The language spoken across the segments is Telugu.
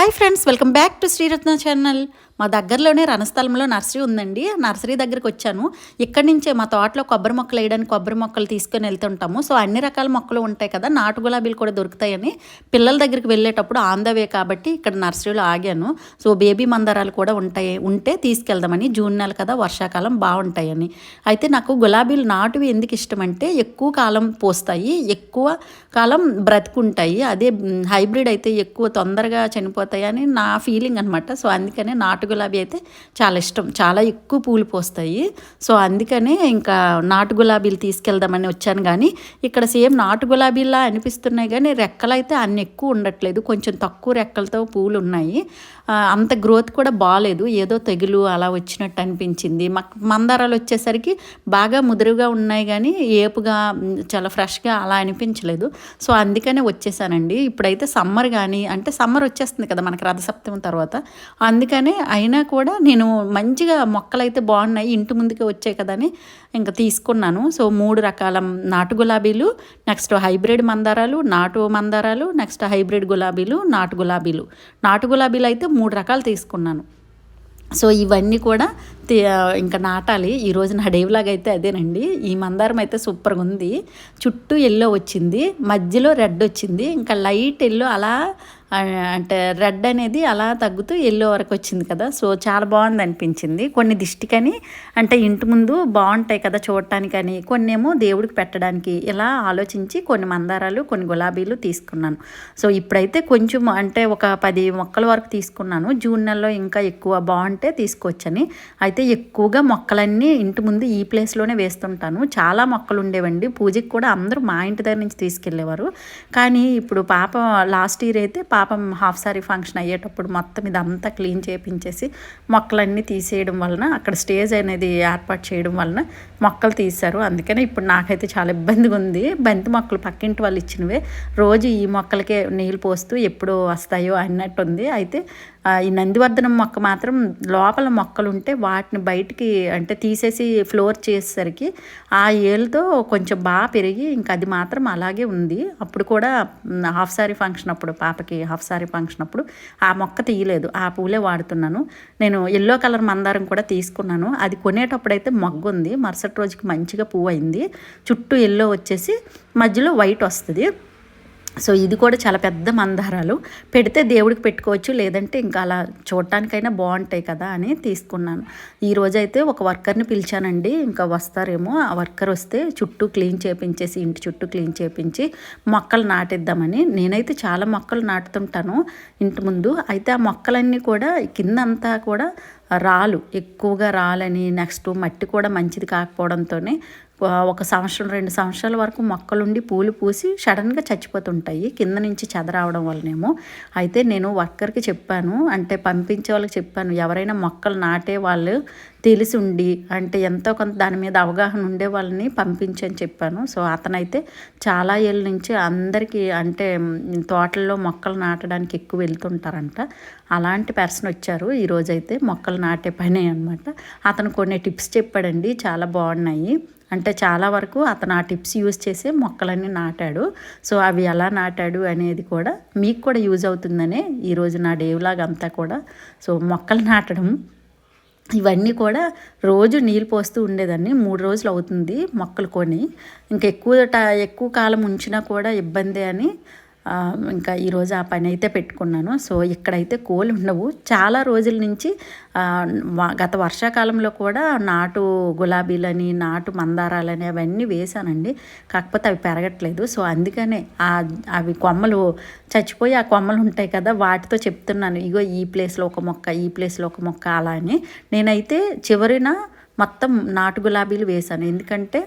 Hi friends welcome back to Sriratna channel మా దగ్గరలోనే రణస్థలంలో నర్సరీ ఉందండి. నర్సరీ దగ్గరికి వచ్చాను. ఇక్కడి నుంచే మా తోటలో కొబ్బరి మొక్కలు వేయడానికి కొబ్బరి మొక్కలు తీసుకొని వెళ్తుంటాము. సో అన్ని రకాల మొక్కలు ఉంటాయి కదా నాటు గులాబీలు కూడా దొరుకుతాయని పిల్లల దగ్గరికి వెళ్ళేటప్పుడు ఆన్ ద వే కాబట్టి ఇక్కడ నర్సరీలో ఆగాను. సో బేబీ మందారాలు కూడా ఉంటాయి. ఉంటే తీసుకెళ్దామని జూన్ నెల కదా వర్షాకాలం బాగుంటాయని. అయితే నాకు గులాబీలు నాటువి ఎందుకు ఇష్టం అంటే ఎక్కువ కాలం పోస్తాయి. ఎక్కువ కాలం బ్రతుకుంటాయి. అదే హైబ్రిడ్ అయితే ఎక్కువ తొందరగా చనిపోతాయి అని నా ఫీలింగ్ అనమాట సో అందుకనే నాటు గులాబీ అయితే చాలా ఇష్టం. చాలా ఎక్కువ పూలు పోస్తాయి. సో అందుకనే ఇంకా నాటు గులాబీలు తీసుకెళ్దామని వచ్చాను కానీ ఇక్కడ సేమ్ నాటు గులాబీలా అనిపిస్తున్నాయి కానీ రెక్కలు అయితే అన్ని ఎక్కువ ఉండట్లేదు. కొంచెం తక్కువ రెక్కలతో పూలు ఉన్నాయి అంత గ్రోత్ కూడా బాగాలేదు ఏదో తెగులు అలా వచ్చినట్టు అనిపించింది. మందారాలు వచ్చేసరికి బాగా ముదురుగా ఉన్నాయి కానీ ఏపుగా చాలా ఫ్రెష్గా అలా అనిపించలేదు. సో అందుకనే వచ్చేసానండి. ఇప్పుడైతే సమ్మర్ కానీ అంటే సమ్మర్ వచ్చేస్తుంది కదా మనకి రథసప్తమి తర్వాత. అందుకనే అయినా కూడా నేను మంచిగా మొక్కలు అయితే బాగున్నాయి. ఇంటి ముందుకే వచ్చాయి కదా అని ఇంకా తీసుకున్నాను. సో మూడు రకాల నాటు గులాబీలు నెక్స్ట్ హైబ్రిడ్ మందారాలు నాటు మందారాలు నెక్స్ట్ హైబ్రిడ్ గులాబీలు నాటు గులాబీలు. నాటు గులాబీలు అయితే మూడు రకాలు తీసుకున్నాను. సో ఇవన్నీ కూడా ఇంకా నాటాలి. ఈరోజు నా డేవ్లాగా అయితే అదేనండి. ఈ మందారం అయితే సూపర్గా ఉంది. చుట్టూ ఎల్లో వచ్చింది. మధ్యలో రెడ్ వచ్చింది. ఇంకా లైట్ ఎల్లో అలా అంటే రెడ్ అనేది అలా తగ్గుతూ ఎల్లో వరకు వచ్చింది కదా. సో చాలా బాగుంది అనిపించింది. కొన్ని దిష్టికని అంటే ఇంటి ముందు బాగుంటాయి కదా చూడటానికని. కొన్ని ఏమో దేవుడికి పెట్టడానికి ఇలా ఆలోచించి కొన్ని మందారాలు కొన్ని గులాబీలు తీసుకున్నాను. సో ఇప్పుడైతే కొంచెం అంటే ఒక పది మొక్కల వరకు తీసుకున్నాను. జూన్ నెలలో ఇంకా ఎక్కువ బాగుంటే తీసుకోవచ్చని అయితే ఎక్కువగా మొక్కలన్నీ ఇంటి ముందు ఈ ప్లేస్లోనే వేస్తుంటాను. చాలా మొక్కలు ఉండేవండి. పూజకి కూడా అందరూ మా ఇంటి దగ్గర నుంచి తీసుకెళ్ళేవారు. కానీ ఇప్పుడు పాప లాస్ట్ ఇయర్ అయితే పాపం హాఫ్ సారీ ఫంక్షన్ అయ్యేటప్పుడు మొత్తం ఇదంతా క్లీన్ చేపించేసి మొక్కలన్నీ తీసేయడం వలన అక్కడ స్టేజ్ అనేది ఏర్పాటు చేయడం వలన మొక్కలు తీశారు. అందుకనే ఇప్పుడు నాకైతే చాలా ఇబ్బందిగా ఉంది. బంతి మొక్కలు పక్కింటి వాళ్ళు ఇచ్చినవే. రోజు ఈ మొక్కలకే నీళ్ళు పోస్తూ ఎప్పుడు వస్తాయో అన్నట్టుంది. అయితే ఈ నందివర్ధనం మొక్క మాత్రం లోపల మొక్కలు ఉంటే వాటిని బయటికి అంటే తీసేసి ఫ్లోర్ చేసేసరికి ఆ ఏళ్ళతో కొంచెం బాగా పెరిగి ఇంకా అది మాత్రం అలాగే ఉంది. అప్పుడు కూడా హాఫ్ సారీ ఫంక్షన్ అప్పుడు పాపకి హాఫ్ సారీ ఫంక్షన్ అప్పుడు ఆ మొక్క తీయలేదు. ఆ పూలే వాడుతున్నాను. నేను ఎల్లో కలర్ మందారం కూడా తీసుకున్నాను. అది కొనేటప్పుడైతే మొగ్గు ఉంది. మరుసటి రోజుకి మంచిగా పువ్వు అయింది. చుట్టూ ఎల్లో వచ్చేసి మధ్యలో వైట్ వస్తుంది. సో ఇది కూడా చాలా పెద్ద మందారాలు. పెడితే దేవుడికి పెట్టుకోవచ్చు లేదంటే ఇంకా అలా చూడటానికైనా బాగుంటాయి కదా అని తీసుకున్నాను. ఈ రోజైతే ఒక వర్కర్ని పిలిచానండి ఇంకా వస్తారేమో. ఆ వర్కర్ వస్తే చుట్టూ క్లీన్ చేపించేసి ఇంటి చుట్టూ క్లీన్ చేపించి మొక్కలు నాటిద్దామని. నేనైతే చాలా మొక్కలు నాటుతుంటాను ఇంటి ముందు. అయితే ఆ మొక్కలన్నీ కూడా కిందంతా కూడా రాలు ఎక్కువగా రాలని నెక్స్ట్ మట్టి కూడా మంచిది కాకపోవడంతోనే ఒక సంవత్సరం రెండు సంవత్సరాల వరకు మొక్కలుండి పూలు పూసి సడన్గా చచ్చిపోతుంటాయి. కింద నుంచి చెదరావడం వల్లనేమో అయితే నేను వర్కర్కి చెప్పాను. అంటే పంపించే వాళ్ళకి చెప్పాను. ఎవరైనా మొక్కలు నాటే వాళ్ళు తెలిసి ఉండి అంటే ఎంతో కొంత దాని మీద అవగాహన ఉండే వాళ్ళని పంపించని చెప్పాను. సో అతనైతే చాలా ఏళ్ళ నుంచి అందరికీ అంటే తోటల్లో మొక్కలు నాటడానికి ఎక్కువ వెళ్తుంటారంట. అలాంటి పర్సన్ వచ్చారు. ఈరోజైతే మొక్కలు నాటే పనే అనమాట అతను కొన్ని టిప్స్ చెప్పాడండి. చాలా బాగున్నాయి. అంటే చాలా వరకు అతను ఆ టిప్స్ యూజ్ చేసే మొక్కలన్నీ నాటాడు. సో అవి ఎలా నాటాడు అనేది కూడా మీకు కూడా యూజ్ అవుతుందనే ఈరోజు నా డేవ్లాగ్ అంతా కూడా. సో మొక్కలు నాటడం ఇవన్నీ కూడా రోజు నీళ్ళు పోస్తూ ఉండేదాన్ని. మూడు రోజులు అవుతుంది మొక్కలు కొని. ఇంకా ఎక్కువ ఎక్కువ కాలం ఉంచినా కూడా ఇబ్బంది అని ఇంకా ఈరోజు ఆ పని అయితే పెట్టుకున్నాను. సో ఇక్కడైతే కోళ్ళు ఉండవు. చాలా రోజుల నుంచి గత వర్షాకాలంలో కూడా నాటు గులాబీలని నాటు మందారాలని అవన్నీ వేశానండి. కాకపోతే అవి పెరగట్లేదు. సో అందుకనే అవి కొమ్మలు చచ్చిపోయి ఆ కొమ్మలు ఉంటాయి కదా వాటితో చెప్తున్నాను. ఇగో ఈ ప్లేస్లో ఒక మొక్క ఈ ప్లేస్లో ఒక మొక్క అలా అని. నేనైతే చివరిన మొత్తం నాటు గులాబీలు వేశాను. ఎందుకంటే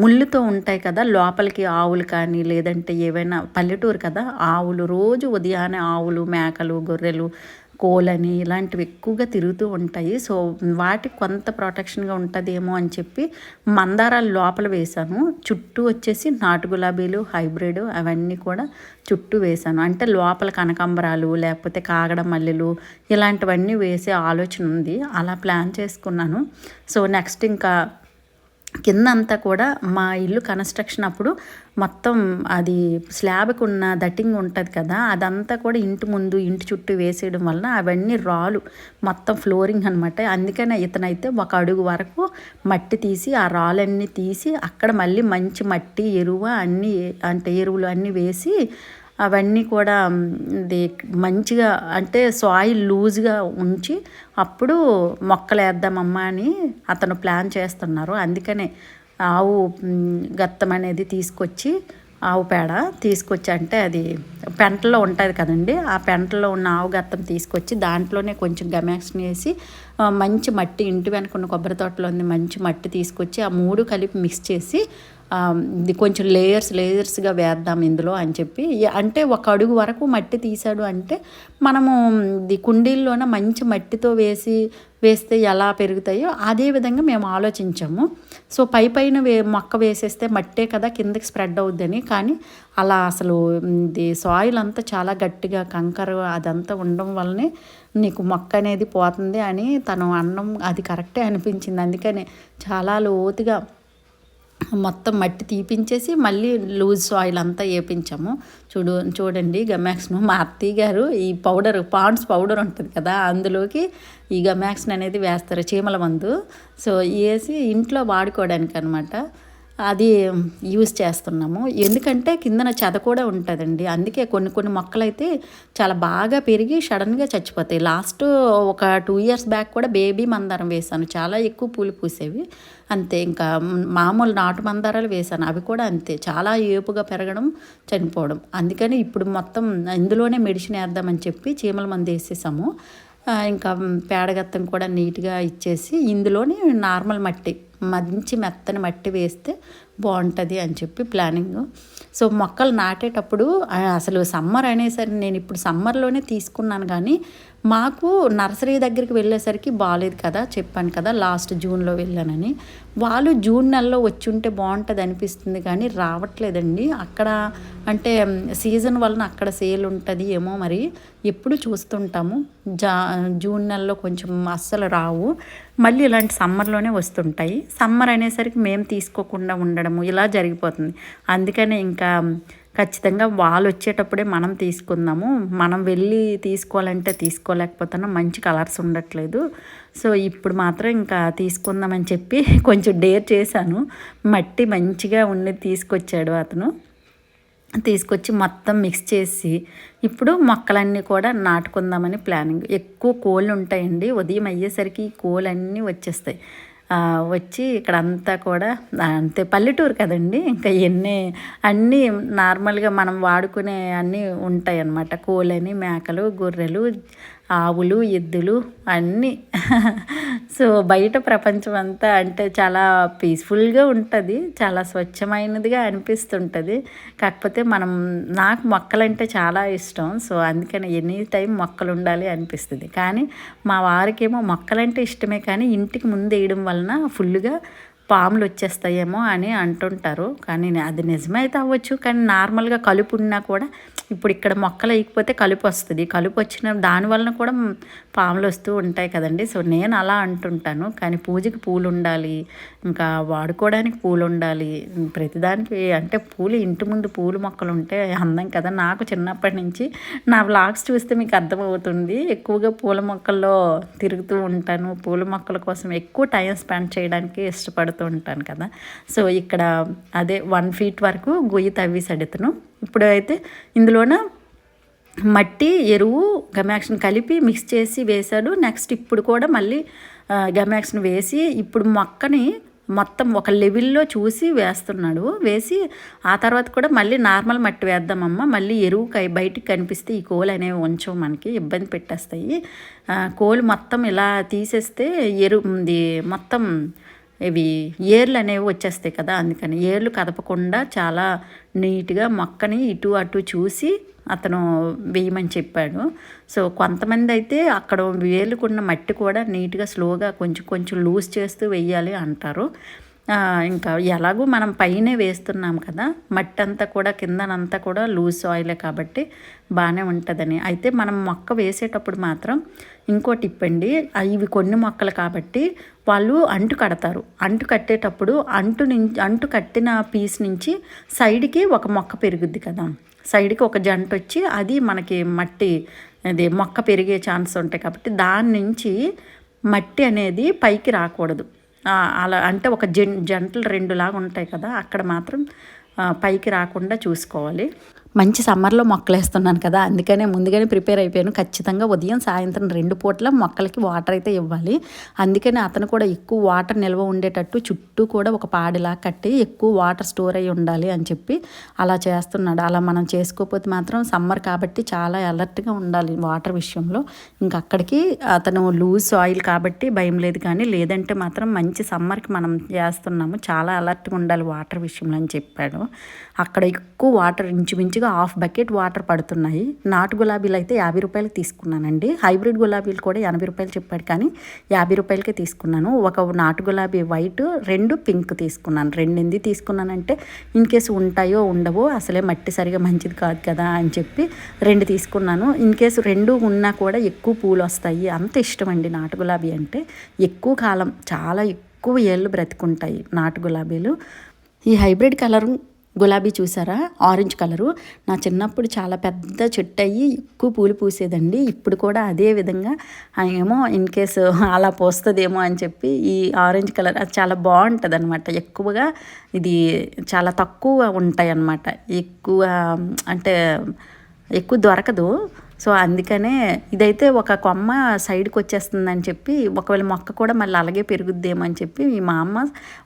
ముళ్ళుతో ఉంటాయి కదా లోపలికి ఆవులు కానీ లేదంటే ఏవైనా పల్లెటూరు కదా ఆవులు రోజు ఉదయాన్నే ఆవులు మేకలు గొర్రెలు కోలని ఇలాంటివి ఎక్కువగా తిరుగుతూ ఉంటాయి. సో వాటికి కొంత ప్రొటెక్షన్గా ఉంటుందేమో అని చెప్పి మందారాలు లోపల వేశాను. చుట్టూ వచ్చేసి నాటు గులాబీలు హైబ్రిడ్ అవన్నీ కూడా చుట్టూ వేశాను. అంటే లోపల కనకాంబరాలు లేకపోతే కాగడ మల్లెలు ఇలాంటివన్నీ వేసే ఆలోచన ఉంది. అలా ప్లాన్ చేసుకున్నాను. సో నెక్స్ట్ ఇంకా కింద అంతా కూడా మా ఇల్లు కన్స్ట్రక్షన్ అప్పుడు మొత్తం అది స్లాబ్కి ఉన్న దట్టింగ్ ఉంటుంది కదా అదంతా కూడా ఇంటి ముందు ఇంటి చుట్టూ వేసేయడం వలన అవన్నీ రాళ్ళు మొత్తం ఫ్లోరింగ్ అనమాట అందుకనే ఇతనైతే ఒక అడుగు వరకు మట్టి తీసి ఆ రాళ్ళన్నీ తీసి అక్కడ మళ్ళీ మంచి మట్టి ఎరువు అన్నీ అంటే ఎరువులు అన్నీ వేసి అవన్నీ కూడా ఇది మంచిగా అంటే సాయిల్ లూజ్గా ఉంచి అప్పుడు మొక్కలు వేద్దామమ్మా అని అతను ప్లాన్ చేస్తున్నారు. అందుకనే ఆవు గత్తం అనేది తీసుకొచ్చి ఆవు పేడ తీసుకొచ్చి అంటే అది పెంటలో ఉంటుంది కదండి ఆ పెంటలో ఉన్న ఆవు గత్తం తీసుకొచ్చి దాంట్లోనే కొంచెం గమాక్స్ని వేసి మంచి మట్టి ఇంటి వెనుకున్న కొబ్బరి తోటలో ఉంది మంచి మట్టి తీసుకొచ్చి ఆ మూడు కలిపి మిక్స్ చేసి కొంచెం లేయర్స్ లేయర్స్గా వేద్దాం ఇందులో అని చెప్పి. అంటే ఒక అడుగు వరకు మట్టి తీశాడు అంటే మనము ఇది కుండీల్లోన మంచి మట్టితో వేసి వేస్తే ఎలా పెరుగుతాయో అదే విధంగా మేము ఆలోచించాము. సో పై పైన వే మొక్క వేసేస్తే మట్టే కదా కిందకి స్ప్రెడ్ అవుద్దని. కానీ అలా అసలు ఇది సాయిల్ అంతా చాలా గట్టిగా కంకర అదంతా ఉండడం వల్లనే నీకు మొక్క అనేది పోతుంది అని తను అన్నం అది కరెక్టే అనిపించింది. అందుకని చాలా లోతుగా మొత్తం మట్టి తీపించేసి మళ్ళీ లూజ్ సాయిల్ అంతా వేపించాము. చూడు చూడండి గమాక్స్ను మా అత్తయ్య గారు ఈ పౌడర్ పాండ్స్ పౌడర్ ఉంటుంది కదా అందులోకి ఈ గమాక్స్ని అనేది వేస్తారు చీమల మందు. సో వేసి ఇంట్లో వాడుకోవడానికి అనమాట అది యూజ్ చేస్తున్నాము. ఎందుకంటే కిందన చెద కూడా ఉంటుందండి. అందుకే కొన్ని కొన్ని మొక్కలైతే చాలా బాగా పెరిగి సడన్గా చచ్చిపోతాయి. లాస్ట్ ఒక టూ ఇయర్స్ బ్యాక్ కూడా బేబీ మందారం వేశాను చాలా ఎక్కువ పూలు పూసేవి. అంతే ఇంకా మామూలు నాటు మందారాలు వేశాను అవి కూడా అంతే. చాలా ఏపుగా పెరగడం చనిపోవడం. అందుకని ఇప్పుడు మొత్తం ఇందులోనే మెడిసిన్ వేద్దామని చెప్పి చీమల మందు వేసేసాము. ఇంకా పేడగత్తం కూడా నీట్గా ఇచ్చేసి ఇందులోనే నార్మల్ మట్టి మంచి మెత్తని మట్టి వేస్తే బాగుంటుంది అని చెప్పి ప్లానింగ్. సో మొక్కలు నాటేటప్పుడు అసలు సమ్మర్ అనేసరి నేను ఇప్పుడు సమ్మర్లోనే తీసుకున్నాను కానీ మాకు నర్సరీ దగ్గరికి వెళ్ళేసరికి బాగాలేదు కదా చెప్పాను కదా లాస్ట్ జూన్లో వెళ్ళానని. వాళ్ళు జూన్ నెలలో వచ్చి ఉంటే బాగుంటుంది అనిపిస్తుంది కానీ రావట్లేదండి. అక్కడ అంటే సీజన్ వలన అక్కడ సేల్ ఉంటుంది ఏమో మరి ఎప్పుడు చూస్తుంటాము. జా జూన్ నెలలో కొంచెం అస్సలు రావు. మళ్ళీ ఇలాంటి సమ్మర్లోనే వస్తుంటాయి. సమ్మర్ అనేసరికి మేము తీసుకోకుండా ఉండడము ఇలా జరిగిపోతుంది. అందుకనే ఇంకా ఖచ్చితంగా వాళ్ళు వచ్చేటప్పుడే మనం తీసుకుందాము. మనం వెళ్ళి తీసుకోవాలంటే తీసుకోలేకపోతున్నాం మంచి కలర్స్ ఉండట్లేదు. సో ఇప్పుడు మాత్రం ఇంకా తీసుకుందామని చెప్పి కొంచెం డేర్ చేశాను. మట్టి మంచిగా ఉండి తీసుకొచ్చాడు అతను. తీసుకొచ్చి మొత్తం మిక్స్ చేసి ఇప్పుడు మొక్కలన్నీ కూడా నాటుకుందామని ప్లానింగ్ ఎక్కువ కోళ్ళు ఉంటాయండి ఉదయం అయ్యేసరికి కోళ్ళన్నీ వచ్చేస్తాయి. వచ్చి ఇక్కడ అంతా కూడా అంతే పల్లెటూరు కదండి. ఇంకా ఎన్ని అన్నీ నార్మల్గా మనం వాడుకునే అన్నీ ఉంటాయి అన్నమాట కోళ్ళని మేకలు గొర్రెలు ఆవులు ఎద్దులు అన్నీ. సో బయట ప్రపంచం అంతా అంటే చాలా పీస్ఫుల్గా ఉంటుంది. చాలా స్వచ్ఛమైనదిగా అనిపిస్తుంటుంది. కాకపోతే మనం నాకు మొక్కలంటే చాలా ఇష్టం. సో అందుకని ఎనీ టైం మొక్కలు ఉండాలి అనిపిస్తుంది. కానీ మా వారికేమో మొక్కలంటే ఇష్టమే. కానీ ఇంటికి ముందు వేయడం వలన ఫుల్గా పాములు వచ్చేస్తాయేమో అని అంటుంటారు. కానీ అది నిజమైతే అవ్వచ్చు. కానీ నార్మల్గా కలుపు ఉన్నా కూడా ఇప్పుడు ఇక్కడ మొక్కలు వేయకపోతే కలుపు వస్తుంది. కలుపు వచ్చిన దానివలన కూడా పాములు వస్తూ ఉంటాయి కదండి. సో నేను అలా అంటుంటాను. కానీ పూజకి పూలు ఉండాలి ఇంకా వాడుకోవడానికి పూలు ఉండాలి ప్రతిదానికి అంటే పూలు ఇంటి ముందు పూలు మొక్కలు ఉంటే అందం కదా. నాకు చిన్నప్పటి నుంచి నా వ్లాగ్స్ చూస్తే మీకు అర్థమవుతుంది. ఎక్కువగా పూల మొక్కల్లో తిరుగుతూ ఉంటాను. పూల మొక్కల కోసం ఎక్కువ టైం స్పెండ్ చేయడానికి ఇష్టపడుతూ ఉంటాను కదా. సో ఇక్కడ అదే వన్ ఫీట్ వరకు గొయ్యి తవ్వేసాడు ఇతను. ఇప్పుడు అయితే ఇందులోన మట్టి ఎరువు గమాక్షన్ కలిపి మిక్స్ చేసి వేశాడు. నెక్స్ట్ ఇప్పుడు కూడా మళ్ళీ గమాక్షన్ వేసి ఇప్పుడు మొక్కని మొత్తం ఒక లెవెల్లో చూసి వేస్తున్నాడు. వేసి ఆ తర్వాత కూడా మళ్ళీ నార్మల్ మట్టి వేద్దామమ్మ. మళ్ళీ ఎరువు బయటికి కనిపిస్తే ఈ కోలు అనేవి ఉంచవు మనకి. ఇబ్బంది పెట్టేస్తాయి. కోలు మొత్తం ఇలా తీసేస్తే ఎరువు మొత్తం ఇవి ఏర్లు అనేవి వచ్చేస్తాయి కదా అందుకని ఏర్లు కదపకుండా చాలా నీట్గా మొక్కని ఇటు అటు చూసి అతను వేయమని చెప్పాడు. సో కొంతమంది అయితే అక్కడ వేలుకున్న మట్టి కూడా నీట్గా స్లోగా కొంచెం కొంచెం లూజ్ చేస్తూ వెయ్యాలి అంటారు. ఇంకా ఎలాగో మనం పైనే వేస్తున్నాం కదా. మట్టి అంతా కూడా కిందనంతా కూడా లూజ్ ఆయిలే కాబట్టి బాగానే ఉంటుందని. అయితే మనం మొక్క వేసేటప్పుడు మాత్రం ఇంకో టిప్ అండి ఇవి కొన్ని మొక్కలు కాబట్టి వాళ్ళు అంటు కడతారు. అంటు కట్టేటప్పుడు అంటు నుంచి అంటు కట్టిన పీస్ నుంచి సైడ్కి ఒక మొక్క పెరుగుద్ది కదా. సైడ్కి ఒక జంట వచ్చి అది మనకి మట్టి అది మొక్క పెరిగే ఛాన్స్ ఉంటాయి కాబట్టి దాని నుంచి మట్టి అనేది పైకి రాకూడదు. అలా అంటే ఒక జన్ జంటలు రెండు లాగా ఉంటాయి కదా అక్కడ మాత్రం పైకి రాకుండా చూసుకోవాలి. మంచి సమ్మర్లో మొక్కలు వేస్తున్నాను కదా అందుకనే ముందుగానే ప్రిపేర్ అయిపోయాను. ఖచ్చితంగా ఉదయం సాయంత్రం రెండు పూట్ల మొక్కలకి వాటర్ అయితే ఇవ్వాలి. అందుకని అతను కూడా ఎక్కువ వాటర్ నిల్వ ఉండేటట్టు చుట్టూ కూడా ఒక పాడిలా కట్టి ఎక్కువ వాటర్ స్టోర్ అయ్యి ఉండాలి అని చెప్పి అలా చేస్తున్నాడు. అలా మనం చేసుకోకపోతే మాత్రం సమ్మర్ కాబట్టి చాలా అలర్ట్గా ఉండాలి వాటర్ విషయంలో. ఇంకా అక్కడికి అతను లూజ్ ఆయిల్ కాబట్టి భయం లేదు కానీ లేదంటే మాత్రం మంచి సమ్మర్కి మనం చేస్తున్నాము. చాలా అలర్ట్గా ఉండాలి వాటర్ విషయంలో అని చెప్పాడు. అక్కడ ఎక్కువ వాటర్ ఇంచుమించుగా హాఫ్ బకెట్ వాటర్ పడుతున్నాయి. నాటు గులాబీలు అయితే యాభై రూపాయలకి తీసుకున్నానండి. హైబ్రిడ్ గులాబీలు కూడా ఎనభై రూపాయలు చెప్పాడు కానీ యాభై రూపాయలకే తీసుకున్నాను. ఒక నాటు గులాబీ వైట్ రెండు పింక్ తీసుకున్నాను. రెండు ఎందుకు తీసుకున్నానంటే ఇన్ కేసు ఉంటాయో ఉండవో అసలే మట్టి సరిగా మంచిది కాదు కదా అని చెప్పి రెండు తీసుకున్నాను. ఇన్ కేసు రెండు ఉన్నా కూడా ఎక్కువ పూలు వస్తాయి. అంత ఇష్టం అండి నాటు గులాబీ అంటే. ఎక్కువ కాలం చాలా ఎక్కువ ఏళ్ళు బ్రతుకుంటాయి నాటు గులాబీలు. ఈ హైబ్రిడ్ కలరు గులాబీ చూసారా? Orange colour. నా చిన్నప్పుడు చాలా పెద్ద చెట్టు అయ్యి ఎక్కువ పూలు పూసేదండి. ఇప్పుడు కూడా అదే విధంగా ఏమో ఇన్ కేసు అలా పోస్తుందేమో అని చెప్పి ఈ ఆరెంజ్ కలర్ అది చాలా బాగుంటుంది అనమాట ఎక్కువగా ఇది చాలా తక్కువ ఉంటాయి అన్నమాట ఎక్కువ అంటే ఎక్కువ దొరకదు. సో అందుకనే ఇదైతే ఒక కొమ్మ సైడ్కి వచ్చేస్తుందని చెప్పి ఒకవేళ మొక్క కూడా మళ్ళీ అలాగే పెరుగుద్దేమో అని చెప్పి మా అమ్మ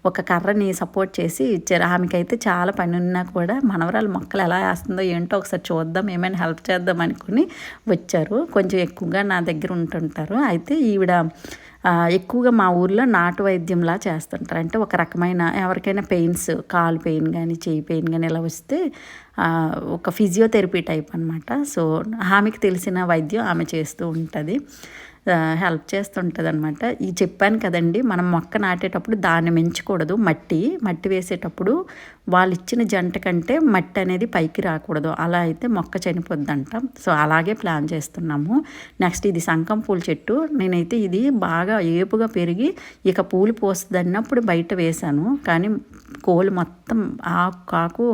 ఒక కర్రని సపోర్ట్ చేసి ఇచ్చారు. ఆమెకైతే చాలా పని ఉన్నా కూడా మనవరాలు మొక్కలు ఎలా వేస్తుందో ఏంటో ఒకసారి చూద్దాం ఏమైనా హెల్ప్ చేద్దాం అనుకుని వచ్చారు. కొంచెం ఎక్కువగా నా దగ్గర ఉంటుంటారు. అయితే ఈవిడ ఎక్కువగా మా ఊర్లో నాటు వైద్యంలా చేస్తుంటారు. అంటే ఒక రకమైన ఎవరికైనా పెయిన్స్ కాలు పెయిన్ కానీ చేయి పెయిన్ కానీ ఇలా వస్తే ఒక ఫిజియోథెరపీ టైప్ అనమాట సో ఆమెకి తెలిసిన వైద్యం ఆమె చేస్తూ ఉంటుంది. హెల్ప్ చేస్తుంటుంది అనమాట ఈ చెప్పాను కదండి మనం మొక్క నాటేటప్పుడు దాన్ని మించకూడదు. మట్టి మట్టి వేసేటప్పుడు వాళ్ళు ఇచ్చిన జంట కంటే మట్టి అనేది పైకి రాకూడదు. అలా అయితే మొక్క చనిపోద్దంట. సో అలాగే ప్లాన్ చేస్తున్నాము. నెక్స్ట్ ఇది సంకం పూల చెట్టు. నేనైతే ఇది బాగా ఏపుగా పెరిగి ఇక పూలు పోస్తుంది అన్నప్పుడు బయట వేశాను. కానీ కోలు మొత్తం ఆకు కాకు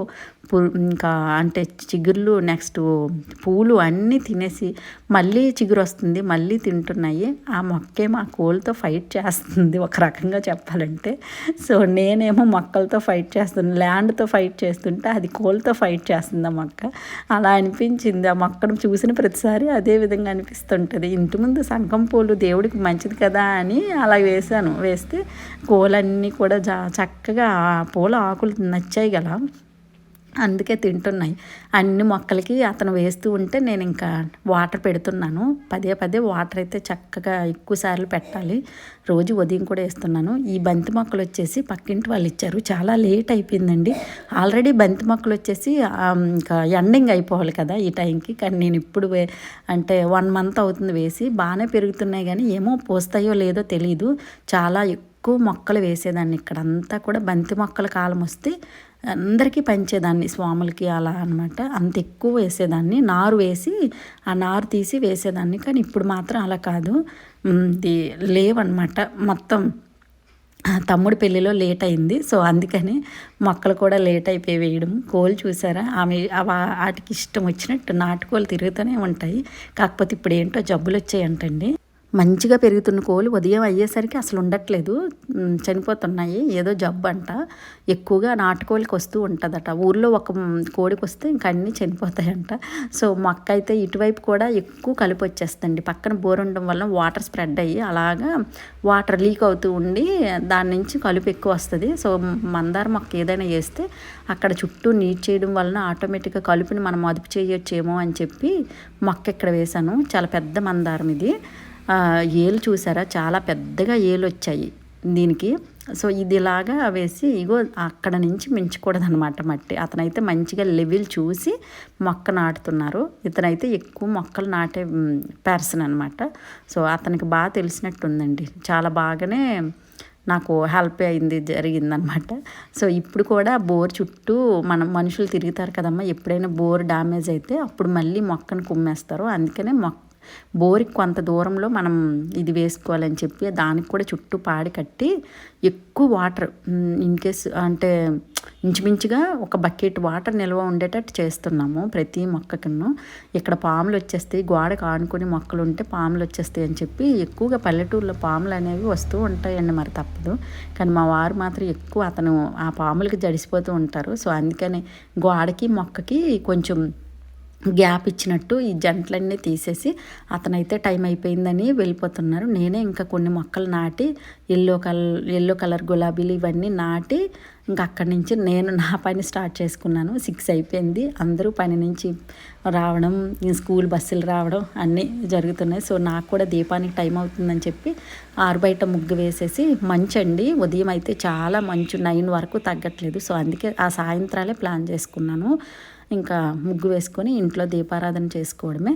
ఇంకా అంటే చిగుర్లు నెక్స్ట్ పూలు అన్నీ తినేసి మళ్ళీ చిగురు వస్తుంది మళ్ళీ తింటున్నాయి. ఆ మొక్కేమో ఆ కోళ్ళతో ఫైట్ చేస్తుంది ఒక రకంగా చెప్పాలంటే. సో నేనేమో మొక్కలతో ఫైట్ చేస్తున్నాను ల్యాండ్తో ఫైట్ చేస్తుంటే అది కోళ్ళతో ఫైట్ చేస్తుంది ఆ మొక్క. అలా అనిపించింది. ఆ మొక్కను చూసిన ప్రతిసారి అదే విధంగా అనిపిస్తుంటుంది. ఇంటి ముందు సంకం పూలు దేవుడికి మంచిది కదా అని అలా వేశాను. వేస్తే కోలన్నీ కూడా జా చక్కగా ఆ పూల ఆకులు నచ్చాయి కదా. అందుకే తింటున్నాయి. అన్ని మొక్కలకి అతను వేస్తూ ఉంటే నేను ఇంకా వాటర్ పెడుతున్నాను. పదే పదే వాటర్ అయితే చక్కగా ఎక్కువ సార్లు పెట్టాలి. రోజు ఉదయం కూడా వేస్తున్నాను. ఈ బంతి మొక్కలు వచ్చేసి పక్కింటి వాళ్ళు ఇచ్చారు. చాలా లేట్ అయిపోయిందండి. ఆల్రెడీ బంతి మొక్కలు వచ్చేసి ఇంకా ఎండింగ్ అయిపోవాలి కదా ఈ టైంకి. కానీ నేను ఇప్పుడు అంటే వన్ మంత్ అవుతుంది వేసి బాగానే పెరుగుతున్నాయి కానీ ఏమో పోస్తాయో లేదో తెలియదు చాలా ఎక్కువ మొక్కలు వేసేదాన్ని. ఇక్కడ అంతా కూడా బంతి మొక్కల కాలం వస్తే అందరికీ పంచేదాన్ని స్వాములకి అలా అనమాట అంత ఎక్కువ వేసేదాన్ని. నారు వేసి ఆ నారు తీసి వేసేదాన్ని. కానీ ఇప్పుడు మాత్రం అలా కాదు. ఇది లేవన్నమాట. మొత్తం తమ్ముడు పెళ్ళిలో లేట్ అయింది. సో అందుకని మొక్కలు కూడా లేట్ అయిపోయి వేయడం. కోళ్ళు చూసారా? ఆమె వాటికి ఇష్టం వచ్చినట్టు నాటుకోలు తిరుగుతూనే ఉంటాయి. కాకపోతే ఇప్పుడు ఏంటో జబ్బులు వచ్చాయంటండి. మంచిగా పెరుగుతున్న కోళ్ళు ఉదయం అయ్యేసరికి అసలు ఉండట్లేదు. చనిపోతున్నాయి. ఏదో జబ్బు అంట. ఎక్కువగా నాటుకోళ్ళకి వస్తూ ఉంటుందట. ఊర్లో ఒక కోడికి వస్తే ఇంక అన్నీ చనిపోతాయంట. సో మొక్క అయితే ఇటువైపు కూడా ఎక్కువ కలిపి వచ్చేస్తుంది పక్కన బోర్ ఉండడం వల్ల వాటర్ స్ప్రెడ్ అయ్యి అలాగా వాటర్ లీక్ అవుతూ ఉండి దాని నుంచి కలుపు ఎక్కువ వస్తుంది. సో మందార మొక్క ఏదైనా వేస్తే అక్కడ చుట్టూ నీట్ చేయడం వలన ఆటోమేటిక్గా కలుపుని మనం అదుపు చేయొచ్చేమో అని చెప్పి మొక్క ఇక్కడ వేశాను. చాలా పెద్ద మందారం ఇది. ఏలు చూసారా? చాలా పెద్దగా ఏలు వచ్చాయి దీనికి. సో ఇది ఇలాగా వేసి ఇగో అక్కడ నుంచి మించకూడదు అనమాట మట్టి. అతనైతే మంచిగా లెవెల్ చూసి మొక్క నాటుతున్నారు. ఇతనైతే ఎక్కువ మొక్కలు నాటే పర్సన్ అనమాట సో అతనికి బాగా తెలిసినట్టుందండి. చాలా బాగానే నాకు హెల్ప్ అయింది జరిగిందనమాట సో ఇప్పుడు కూడా బోర్ చుట్టూ మనం మనుషులు తిరుగుతారు కదమ్మా. ఎప్పుడైనా బోర్ డ్యామేజ్ అయితే అప్పుడు మళ్ళీ మొక్కను కుమ్మేస్తారు. అందుకనే మొక్క బోరికి కొంత దూరంలో మనం ఇది వేసుకోవాలని చెప్పి దానికి కూడా చుట్టూ పాడి కట్టి ఎక్కువ వాటర్ ఇన్ కేస్ అంటే ఇంచుమించుగా ఒక బకెట్ వాటర్ నిల్వ ఉండేటట్టు చేస్తున్నాము ప్రతి మొక్కకిను ఇక్కడ పాములు వచ్చేస్తాయి గోడకు ఆనుకొని మొక్కలు ఉంటే పాములు వచ్చేస్తాయి అని చెప్పి ఎక్కువగా పల్లెటూరులో పాములు అనేవి వస్తూ ఉంటాయండి మరి తప్పదు. కానీ మా వారు మాత్రం ఎక్కువ అతను ఆ పాములకి జడిసిపోతూ ఉంటారు. సో అందుకని గోడకి మొక్కకి కొంచెం గ్యాప్ ఇచ్చినట్టు ఈ జంటలన్నీ తీసేసి అతనైతే టైం అయిపోయిందని వెళ్ళిపోతున్నారు. నేనే ఇంకా కొన్ని మొక్కలు నాటి ఎల్లో కలర్ ఎల్లో కలర్ గులాబీలు ఇవన్నీ నాటి ఇంకా అక్కడి నుంచి నేను నా పని స్టార్ట్ చేసుకున్నాను. సిక్స్ అయిపోయింది. అందరూ పని నుంచి రావడం స్కూల్ బస్సులు రావడం అన్నీ జరుగుతున్నాయి. సో నాకు కూడా దీపానికి టైం అవుతుందని చెప్పి ఆరు బయట ముగ్గు వేసేసి మంచు అండి. ఉదయం అయితే చాలా మంచు నైన్ వరకు తగ్గట్లేదు. సో అందుకే ఆ సాయంత్రాలే ప్లాన్ చేసుకున్నాను. ఇంకా ముగ్గు వేసుకొని ఇంట్లో దీపారాధన చేసుకోవడమే.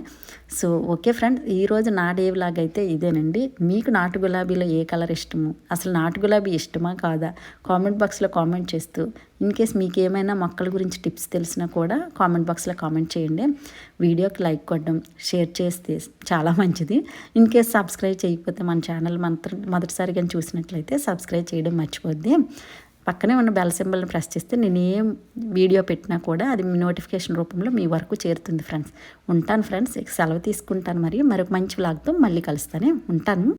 సో ఓకే ఫ్రెండ్ ఈరోజు నా డే వ్లాగ్ అయితే ఇదేనండి. మీకు నాటు గులాబీలో ఏ కలర్ ఇష్టము? అసలు నాటు గులాబీ ఇష్టమా కాదా? కామెంట్ బాక్స్లో కామెంట్ చేస్తూ. ఇన్ కేస్ మీకు ఏమైనా మొక్కల గురించి టిప్స్ తెలిసినా కూడా కామెంట్ బాక్స్లో కామెంట్ చేయండి. వీడియోకి లైక్ కొట్టడం షేర్ చేస్తే చాలా మంచిది. ఇన్ కేస్ సబ్స్క్రైబ్ చేయకపోతే మన ఛానల్ మంత్ర మొదటిసారిగా చూసినట్లయితే సబ్స్క్రైబ్ చేయడం మర్చిపోద్ది. పక్కనే ఉన్న బెల్ సింబల్ని ప్రెస్ చేస్తే నేను ఏం వీడియో పెట్టినా కూడా అది మీ నోటిఫికేషన్ రూపంలో మీ వరకు చేరుతుంది ఫ్రెండ్స్ ఉంటాను ఫ్రెండ్స్ సెలవు తీసుకుంటాను మరి. మరొక మంచి వ్లాగ్తో మళ్ళీ కలుస్తానే. ఉంటాను.